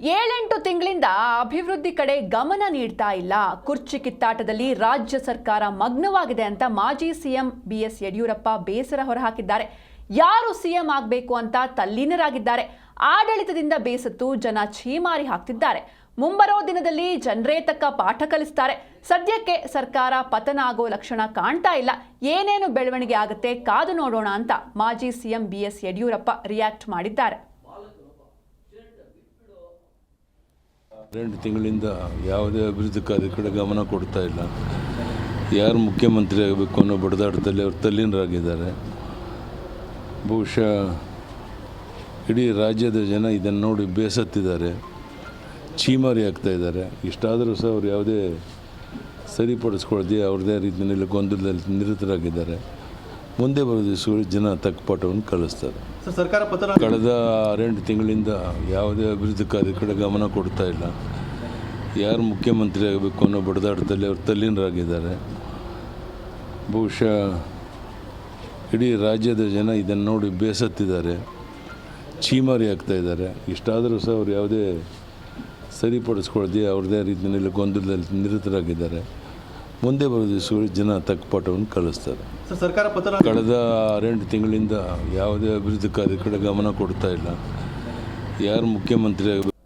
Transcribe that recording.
ಏಳೆಂಟು ತಿಂಗಳಿಂದ ಅಭಿವೃದ್ಧಿ ಕಡೆ ಗಮನ ನೀಡ್ತಾ ಇಲ್ಲ. ಕುರ್ಚಿ ಕಿತ್ತಾಟದಲ್ಲಿ ರಾಜ್ಯ ಸರ್ಕಾರ ಮಗ್ನವಾಗಿದೆ ಅಂತ ಮಾಜಿ ಸಿಎಂ ಬಿಎಸ್ ಯಡಿಯೂರಪ್ಪ ಬೇಸರ ಹೊರಹಾಕಿದ್ದಾರೆ. ಯಾರು ಸಿಎಂ ಆಗಬೇಕು ಅಂತ ತಲ್ಲೀನರಾಗಿದ್ದಾರೆ. ಆಡಳಿತದಿಂದ ಬೇಸತ್ತು ಜನ ಛೀಮಾರಿ ಹಾಕ್ತಿದ್ದಾರೆ. ಮುಂಬರೋ ದಿನದಲ್ಲಿ ಜನರೇ ತಕ್ಕ ಪಾಠ ಕಲಿಸ್ತಾರೆ. ಸದ್ಯಕ್ಕೆ ಸರ್ಕಾರ ಪತನ ಆಗೋ ಲಕ್ಷಣ ಕಾಣ್ತಾ ಇಲ್ಲ. ಏನೇನು ಬೆಳವಣಿಗೆ ಆಗುತ್ತೆ ಕಾದು ನೋಡೋಣ ಅಂತ ಮಾಜಿ ಸಿಎಂ ಬಿಎಸ್ ಯಡಿಯೂರಪ್ಪ ರಿಯಾಕ್ಟ್ ಮಾಡಿದ್ದಾರೆ. ಎರಡು ತಿಂಗಳಿಂದ ಯಾವುದೇ ಅಭಿವೃದ್ಧಿ ಕಾರ್ಯ ಕಡೆ ಗಮನ ಕೊಡ್ತಾ ಇಲ್ಲ. ಯಾರು ಮುಖ್ಯಮಂತ್ರಿ ಆಗಬೇಕು ಅನ್ನೋ ಬಡದಾಟದಲ್ಲಿ ಅವರು ತಲ್ಲೀನರಾಗಿದ್ದಾರೆ. ಬಹುಶಃ ಇಡೀ ರಾಜ್ಯದ ಜನ ಇದನ್ನು ನೋಡಿ ಬೇಸತ್ತಿದ್ದಾರೆ. ಚೀಮಾರಿ ಆಗ್ತಾ ಇದ್ದಾರೆ. ಇಷ್ಟಾದರೂ ಸಹ ಅವರು ಯಾವುದೇ ಸರಿಪಡಿಸ್ಕೊಳ್ದೆ ಅವ್ರದ್ದೇ ರೀತಿಯಲ್ಲಿ ಗೊಂದಲದಲ್ಲಿ ನಿರತರಾಗಿದ್ದಾರೆ. ಮುಂದೆ ಬರೋ ದಿವಸಗಳು ಜನ ತಕ್ಕ ಪಾಠವನ್ನು ಕಲಿಸ್ತಾರೆ. ಸರ್ ಸರ್ಕಾರ ಪತ್ರ ಕಳೆದ ಆರೆಂಟು ತಿಂಗಳಿಂದ ಯಾವುದೇ ಅಭಿವೃದ್ಧಿ ಕಾರ್ಯ ಕಡೆ ಗಮನ ಕೊಡ್ತಾ ಇಲ್ಲ. ಯಾರು ಮುಖ್ಯಮಂತ್ರಿ ಆಗಬೇಕು ಅನ್ನೋ ಬಡದಾಟದಲ್ಲಿ ಅವರು ತಲ್ಲೀನರಾಗಿದ್ದಾರೆ. ಬಹುಶಃ ಇಡೀ ರಾಜ್ಯದ ಜನ ಇದನ್ನು ನೋಡಿ ಬೇಸತ್ತಿದ್ದಾರೆ. ಚೀಮಾರಿ ಆಗ್ತಾ ಇದ್ದಾರೆ. ಇಷ್ಟಾದರೂ ಸಹ ಅವರು ಯಾವುದೇ ಸರಿಪಡಿಸ್ಕೊಳ್ದೆ ಅವ್ರದ್ದೇ ರೀತಿಯಲ್ಲಿ ಗೊಂದಲದಲ್ಲಿ ನಿರತರಾಗಿದ್ದಾರೆ. ಮುಂದೆ ಬರೋ ದಿವಸಗಳು ಜನ ತಕ್ಕ ಪಾಠವನ್ನು ಕಲಿಸ್ತಾರೆ. ಸರ್ಕಾರ ಪತನ ಕಳೆದ ಆರೆಂಟು ತಿಂಗಳಿಂದ ಯಾವುದೇ ಅಭಿವೃದ್ಧಿ ಕಾರ್ಯ ಕಡೆ ಗಮನ ಕೊಡ್ತಾ ಇಲ್ಲ. ಯಾರು ಮುಖ್ಯಮಂತ್ರಿ